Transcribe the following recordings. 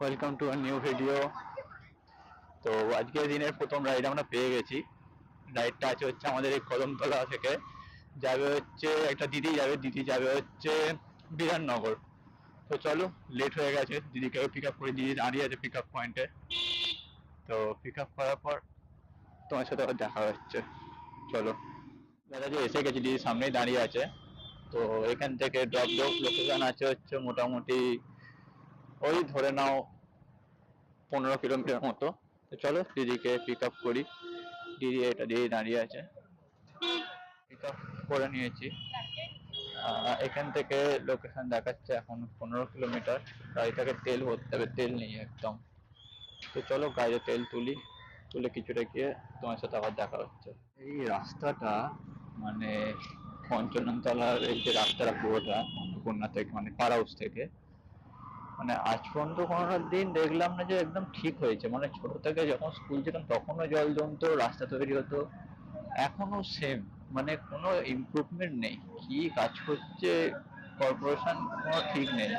Welcome to new video তো আজকের দিনের প্রথম রাইড আমরা পেয়ে গেছি। রাইডটা আছে হচ্ছে আমাদের এই কদমতলা থেকে। যাবে হচ্ছে, একটা দিদি যাবে দিদি যাবে হচ্ছে বিধাননগর। তো চলো লেট হয়ে গেছে দিদিকে পিক আপ করে। দিদি দাঁড়িয়ে আছে পিক আপ পয়েন্টে তো পিক আপ করার পর তোমার সাথে আবার দেখা হচ্ছে। চলো। দাদা যে এসে গেছি, দিদির সামনেই দাঁড়িয়ে আছে। তো এখান থেকে ড্রপ লোকেশন আছে হচ্ছে মোটামুটি ওই ধরে নাও পনেরো কিলোমিটার মতো। তো চলো দিদিকে পিক আপ করি। দিদি এটা দিদি দাঁড়িয়ে আছে। পিক আপ করে নিয়েছি। এখান থেকে লোকেশন দেখাচ্ছে এখন পনেরো কিলোমিটার। গাড়িটাকে তেল ভরতে হবে, তেল নেই একদম। তো চলো গাড়িতে তেল তুলি। তুলে কিছুটা গিয়ে তোমার সাথে আবার দেখা হচ্ছে। এই রাস্তাটা মানে পঞ্চননতলার এই যে রাস্তাটা পুরোটা, অন্নপূর্ণা থেকে মানে পার হাউস থেকে মানে আজ পর্যন্ত কোনো দিন দেখলাম না যে একদম ঠিক হয়েছে। মানে ছোট থেকে যখন স্কুল যেতাম, তখনও জল জমতো, রাস্তা তৈরি হতো। এখনও সেম মানে কোনো ইমপ্রুভমেন্ট নেই। কি কাজ করছে কর্পোরেশন কোনো ঠিক নেই।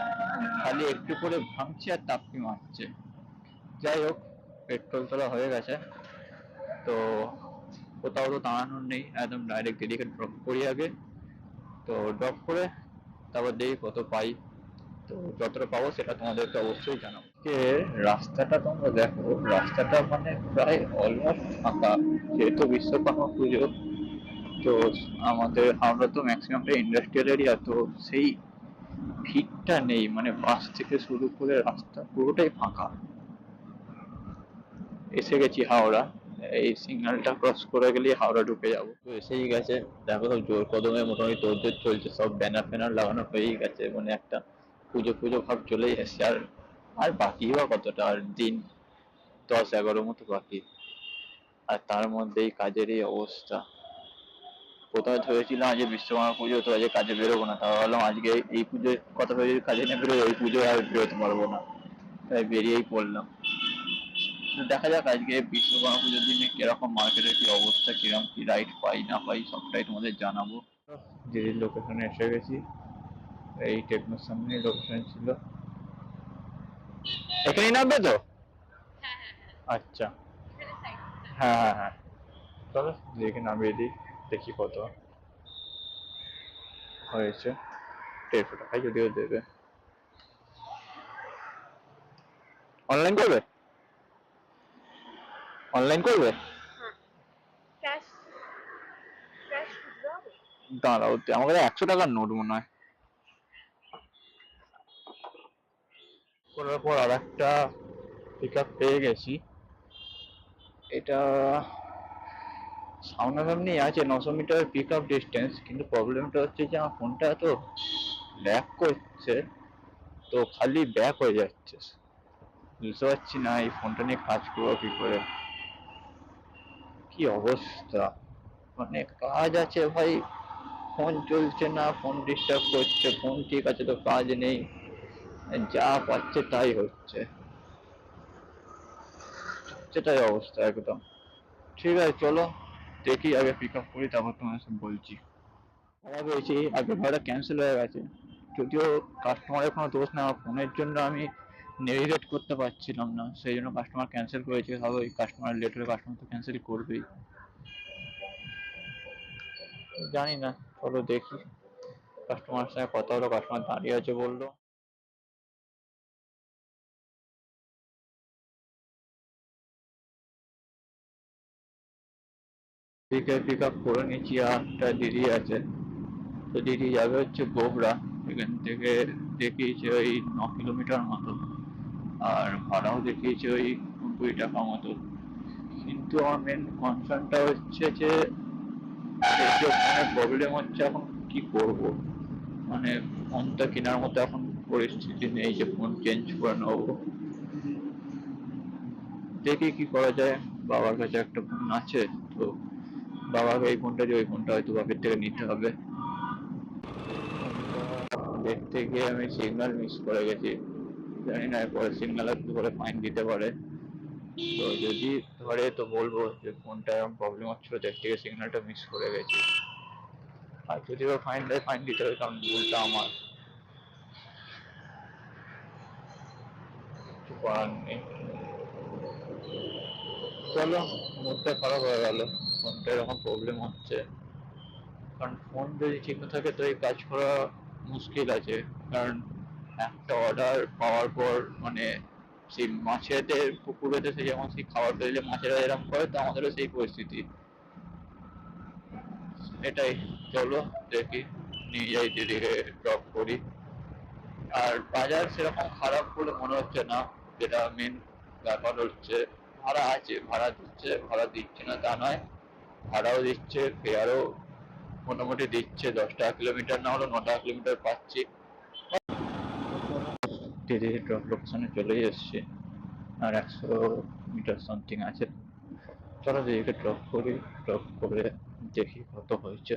খালি একটু করে ভাঙছে আর তাপ্পি মারছে। যাই হোক পেট্রোল তোলা হয়ে গেছে। তো কোথাও তো দাঁড়ানোর নেই। একদম ডাইরেক্ট দিদিকে ড্রপ করি আগে। তো ড্রপ করে তারপর দেখি কত পাই। তো যতটা পাবো সেটা তোমাদেরকে অবশ্যই জানাব। যে রাস্তাটা তোমরা দেখো। রাস্তাটা মানে প্রায় অলমোস্ট ফাঁকা। যেহেতু বিশ্বকর্মা পুজো তো আমাদের হাওড়া তো ম্যাক্সিমামটা ইন্ডাস্ট্রিয়াল এরিয়া তো সেই ভিড়টা নেই। মানে বাস থেকে শুরু করে রাস্তা পুরোটাই ফাঁকা। এসে গেছি হাওড়া। এই সিগন্যালটা ক্রস করে গেলে হাওড়া ঢুকে যাব। তো এসেই গেছে। দেখো সব জোর কদমে মোটামুটি তোরজোর চলছে। সব ব্যানার ফ্যানার লাগানো হয়েই গেছে। মানে একটা পুজো পুজো ভাব চলেই এসছে আর আর বাকি বা কতটা? আর দিন দশ এগারো মতো বাকি। আর তার মধ্যেই কাজের এই অবস্থা। কোথাও ভেবেছিলাম আজকে বিশ্বকর্মা পুজো, তো আজকে কাজে বেরোবো না। তাও ভাবলাম আজকে এই পুজোয় কথা ভেবে যদি কাজে না বেরোয়, ওই পুজোয় আর বেরোতে পারব না। তাই বেরিয়েই পড়লাম। তো দেখা যাক আজকে বিশ্বকর্মা পুজোর দিনে কীরকম মার্কেটের কি অবস্থা কীরকম কি রাইড পাই না পাই, সবটাই তোমাদের জানাব। দিদির লোকেশনে এসে গেছি। এই টেকনোর সামনে লোকেশন ছিল। এখানেই নামবে তো? হ্যাঁ হ্যাঁ আচ্ছা। হ্যাঁ হ্যাঁ হ্যাঁ হ্যাঁ। চলো দিদিকে নামিয়ে দিই দেখি কত হয়েছে। দেড়শো টাকায় যদিও দেবে অনলাইন করবে? অনলাইন করবে? দাঁড়াও আমার কাছে একশো টাকার নোট মনে হয়। করার পর আর একটা পিক আপ পেয়ে গেছি। এটা সামনাসামনি আছে, নশো মিটার পিক আপ ডিস্টেন্স কিন্তু প্রবলেমটা হচ্ছে যে আমার ফোনটা এত ল্যাক করছে, তো খালি ব্যাক হয়ে যাচ্ছে। বুঝতে পারছি না, এই ফোনটা নিয়ে কাজ করব কি করে? কি অবস্থা? মানে কাজ আছে ভাই ফোন চলছে না ফোন ডিস্টার্ব করছে ফোন ঠিক আছে তো কাজ নেই। যা পাচ্ছে তাই হচ্ছে। সেটাই অবস্থা একদম। ঠিক আছে, চলো দেখি আগে পিক আপ করি, তারপর তোমার বলছি। খারাপ হয়েছে আগে ভাড়া ক্যান্সেল হয়ে গেছে। যদিও কাস্টমারের কোনো দোষ না ফোনের জন্য আমি নেভিগেট করতে পারছিলাম না। সেই জন্য কাস্টমার ক্যান্সেল করেছে। হবে কাস্টমার লেট হলে কাস্টমার তো ক্যান্সেল করবেই। জানি না, চলো দেখি। কাস্টমার সঙ্গে কথা হলো কাস্টমার দাঁড়িয়ে আছে বলল। দিকে পিক আপ করে নিয়েছি একটা দিদি আছে। তো দিদি যাবে হচ্ছে গোবরা। এখান থেকে দেখিয়েছে ওই ন কিলোমিটার মতো। আর ভাড়াও দেখিয়েছে ওই কুড়ি টাকা মতো। কিন্তু আমার মেন কনসার্নটা হচ্ছে যে প্রবলেম হচ্ছে এখন কি করব? মানে ফোনটা কেনার মতো এখন পরিস্থিতি নেই যে ফোন চেঞ্জ করে নেব। দেখি কি করা যায়। বাবার কাছে একটা ফোন আছে, তো বাবাকে এই ফোনটা যে ওই ফোনটা হয়তো বাপের থেকে নিতে হবে। দেখতে গিয়ে আমি সিগন্যাল মিস করে গেছি। জানি না এরপরে সিগন্যাল একটু করে ফাইন দিতে পারে। তো যদি ধরে তো বলব যে ফোনটা এরকম প্রবলেম হচ্ছিল দেখতে গিয়ে সিগন্যালটা মিস করে গেছি। আর যদি ওর ফাইন দেয় ফাইন দিতে হবে, কারণ ভুলটা আমার। করার নেই। চলো, মুডটা খারাপ হয়ে গেল। ফোনটা এরকম প্রবলেম হচ্ছে। কারণ ফোন যদি ঠিক না থাকে, তো এই কাজ করা মুশকিল আছে। কারণ একটা অর্ডার পাওয়ার পর মানে সেই মাছেদের, পুকুরেতে সে যেমন সেই খাবার পেলে মাছেরা এরকম করে, তো আমাদেরও সেই পরিস্থিতি। এটাই। চলো, দেখি। নিয়ে যাই দিদিকে ড্রপ করি। আর বাজার সেরকম খারাপ বলে মনে হচ্ছে না। যেটা মেন ব্যাপার হচ্ছে, ভাড়া আছে, ভাড়া দিচ্ছে ভাড়া দিচ্ছে না তা নয়। ভাড়াও দিচ্ছে ফেয়ারও মোটামুটি দিচ্ছে। দশ টাকা কিলোমিটার না হলে ন টাকা কিলোমিটার পাচ্ছি। দিদির ড্রপ লোকেশনে চলে এসছে। আর একশো মিটার সামথিং আছে। চলো দিদিকে ড্রপ করি ড্রপ করে দেখি কত হয়েছে।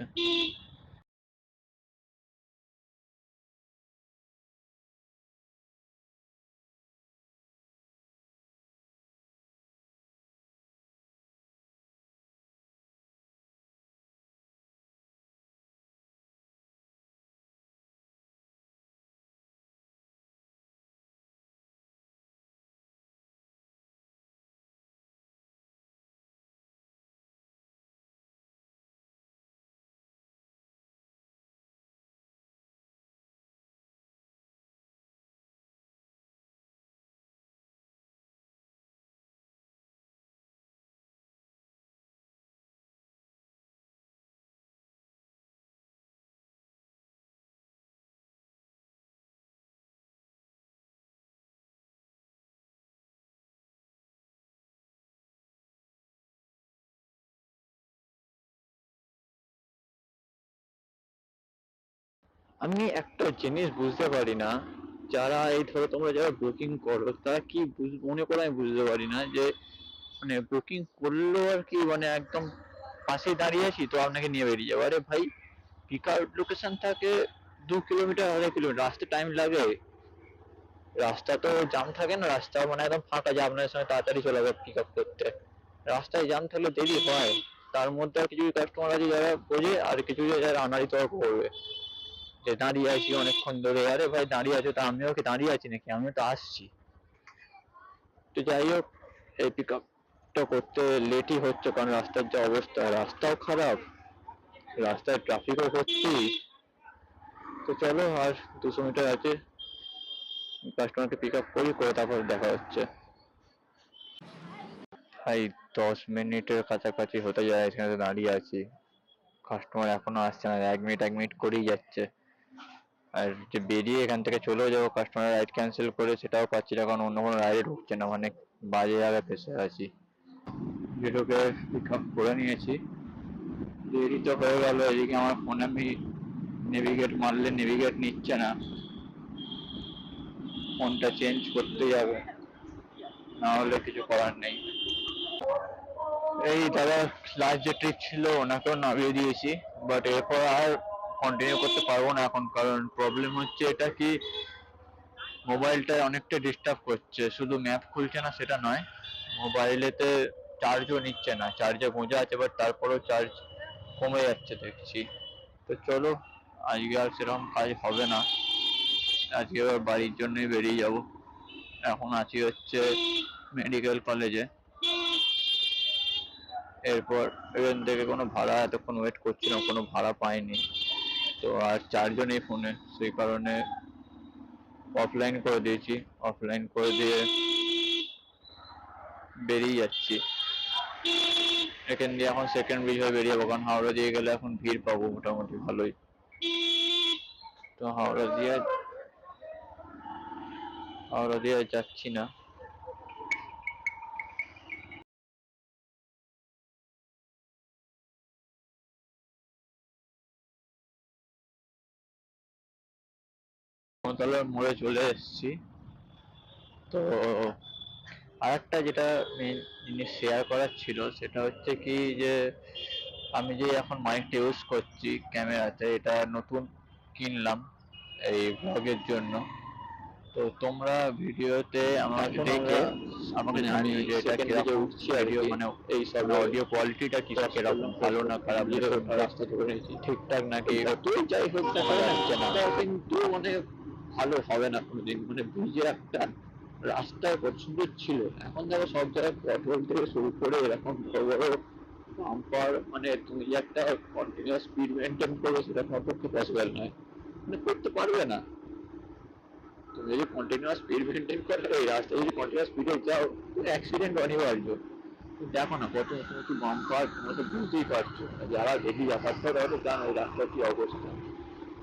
আমি একটা জিনিস বুঝতে পারি না। যারা এই ধরো তোমরা যারা বুকিং করো, তারা কি মনে করে আমি বুঝতে পারি না যে মানে বুকিং করল আর কি মানে একদম পাশে দাঁড়িয়ে আছি, তো আপনাকে নিয়ে বেরিয়ে যাব। আরে ভাই পিক লোকেশন থাকে দু কিলোমিটার, আড়াই কিলোমিটার রাস্তা টাইম লাগে। রাস্তা তো জাম থাকে না, রাস্তা মানে একদম ফাঁকা, যে আপনার সঙ্গে তাড়াতাড়ি চলে যাবে পিক আপ করতে। রাস্তায় জাম থাকলে দেরি হয়। তার মধ্যে আর কিছু কাস্টমার আছে যারা বোঝে, আর কিছু যারা আনাড়ি তর্ক করবে। যে দাঁড়িয়ে আছি অনেকক্ষণ ধরে। আরে ভাই, দাঁড়িয়ে আছো তা আমিও কি দাঁড়িয়ে আছি নাকি? আমিও তো আসছি। তো যাই হোক, এই পিক আপটা করতে লেটই হচ্ছে কারণ রাস্তার যা অবস্থা, রাস্তাও খারাপ। রাস্তায় ট্রাফিকও করছি তো চলো আর দুশো মিটার আছে। কাস্টমারকে পিক আপ করি, করে তারপর দেখা হচ্ছে। ভাই, দশ মিনিটের কাছাকাছি হতে যায় এখানে দাঁড়িয়ে আছি। কাস্টমার এখনও আসছে না, এক মিনিট এক মিনিট করেই যাচ্ছে। আর যে বেরিয়ে এখান থেকে চলেও যাব কাস্টমার রাইড ক্যান্সেল করে সেটাও পাচ্ছি না, কারণ অন্য কোনো রাইডে ঢুকছে না মানে বাজে জায়গায় ফেসে আছি। যেটুকে পিক আপ করে নিয়েছি। দেরি তো হয়ে গেল, এদিকে আমার ফোনে আমি নেভিগেট মারলে নেভিগেট নিচ্ছে না। ফোনটা চেঞ্জ করতে যাবে না হলে কিছু করার নেই। এই দাদা লাস্ট যে ট্রিপ ছিল, ওনাকেও নামিয়ে দিয়েছি বাট এরপর আর কন্টিনিউ করতে পারব না এখন, কারণ প্রবলেম হচ্ছে এটা কি মোবাইলটা অনেকটা ডিস্টার্ব করছে। শুধু ম্যাপ খুলছে না, সেটা নয় মোবাইলেতে চার্জও নিচ্ছে না। চার্জে গোঁজা আছে বাট তারপরেও চার্জ কমে যাচ্ছে দেখছি। তো চলো, আজকে আর সেরকম কাজ হবে না। আজকে এবার বাড়ির জন্যই বেরিয়ে যাব। এখন আছি হচ্ছে মেডিকেল কলেজে এরপর এখান থেকে কোনো ভাড়া এতক্ষণ ওয়েট করছিলাম, কোনো ভাড়া পাইনি। তো আর চার্জও নেই ফোনে সেই কারণে অফলাইন করে দিয়েছি। অফলাইন করে দিয়ে বেরিয়ে যাচ্ছি। এখান দিয়ে এখন সেকেন্ড ব্রিজ হয়ে বেরিয়ে যাব, কারণ হাওড়া দিয়ে গেলে এখন ভিড় পাবো মোটামুটি ভালোই। তো হাওড়া দিয়ে হাওড়া দিয়ে যাচ্ছি না। কমতলার মোড়ে চলে এসেছি। তো আরেকটা যেটা মেন জিনিস শেয়ার করার ছিল সেটা হচ্ছে কি যে আমি যে এখন মাইকটা ইউজ করছি ক্যামেরাতে এটা নতুন কিনলাম এই ব্লগের জন্য। তো তোমরা ভিডিওতে আমাকে দেখে আমাকে জানিও যে এটা কীরকম উঠছি ভিডিও। মানে এই সব অডিও কোয়ালিটিটা কি কীরকম ভালো না খারাপ ঠিকঠাক নাকি? তুই যাই হোক না। কিন্তু মানে ভালো হবে না কোনোদিন। মানে ব্রিজে একটা রাস্তা কত সুন্দর ছিল। এখন দেখো সব জায়গায় পটল থেকে শুরু করে এরকম বড় বড় বাম্পার মানে তুমি একটা কন্টিনিউয়াস স্পিড মেনটেন করবে সেটা তোমার পক্ষে পসিবল নয়। মানে করতে পারবে না। তুমি যদি কন্টিনিউয়াস স্পিড মেনটেন করে এই রাস্তায় যদি কন্টিনিউয়াস স্পিডে যাও অ্যাক্সিডেন্ট অনিবার্য। দেখো না, কত উঁচু বাম্পার তোমরা তো বুঝতেই পারছ। যারা ডেলি যাতায়াত করে, তারা তো জানো এই রাস্তার কি অবস্থা।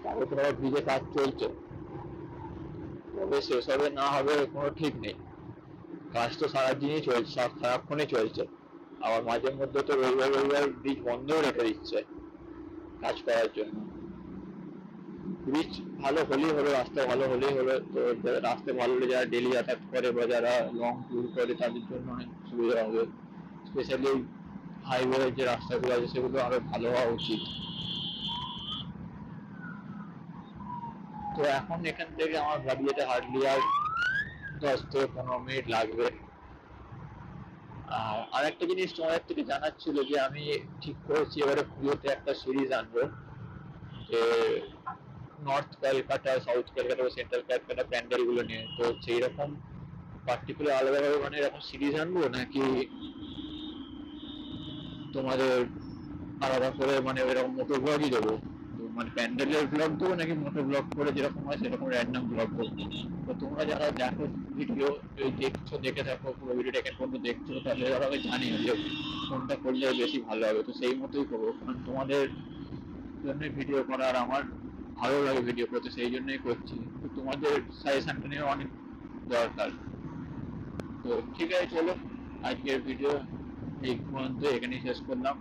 তারপর তোমার ব্রিজে কাজ চলছে। কবে শেষ হবে না হবে কোনো ঠিক নেই। কাজ তো সারাদিনই চলছে সারাক্ষণই চলছে। আবার মাঝে মধ্যে তো রবিবার রবিবার ব্রিজ বন্ধও রেখে দিচ্ছে কাজ করার জন্য। ব্রিজ ভালো হলেই হলো রাস্তা ভালো হলেই হলো তো রাস্তা ভালো হলে যারা ডেলি যাতায়াত করে বা যারা লং ট্যুর করে, তাদের জন্য অনেক সুবিধা হবে। স্পেশালি হাইওয়ে যে রাস্তাগুলো আছে, সেগুলো আরও ভালো হওয়া উচিত। তো এখন এখান থেকে আমার বাড়ি যেতে হার্ডলি আর দশ থেকে পনেরো মিনিট লাগবে। আর আরেকটা জিনিস তোমাদের থেকে জানার ছিল যে আমি ঠিক করেছি, এবারে পুজোতে একটা সিরিজ আনব যে নর্থ ক্যালকাটা সাউথ ক্যালকাটা বা সেন্ট্রাল ক্যালকাটা প্যান্ডেলগুলো নিয়ে। তো সেই রকম পার্টিকুলার আলাদাভাবে মানে এরকম সিরিজ আনব নাকি তোমাদের আলাদা করে মানে এরকম মোটর ব্লগই দেবো? মানে প্যান্ডেলের ব্লগ দেবো নাকি মোটর ব্লগ করে যেরকম হয় সেরকম র্যান্ডম ব্লগ দেবো তো তোমরা যারা দেখো ভিডিও দেখছ, দেখে থাকো, পুরো ভিডিওটা এখন পর্যন্ত দেখছ, তাহলে তারা আমি জানি যে কোনটা করলে বেশি ভালো হবে। তো সেই মতোই করব কারণ তোমাদের জন্য ভিডিও করা আর আমার ভালো লাগে ভিডিও করতে, সেই জন্যই করছি। তো তোমাদের সাজেশনটা নিয়ে অনেক দরকার। তো ঠিক আছে, চলো। আজকের ভিডিও এই পর্যন্ত এখানেই শেষ করলাম।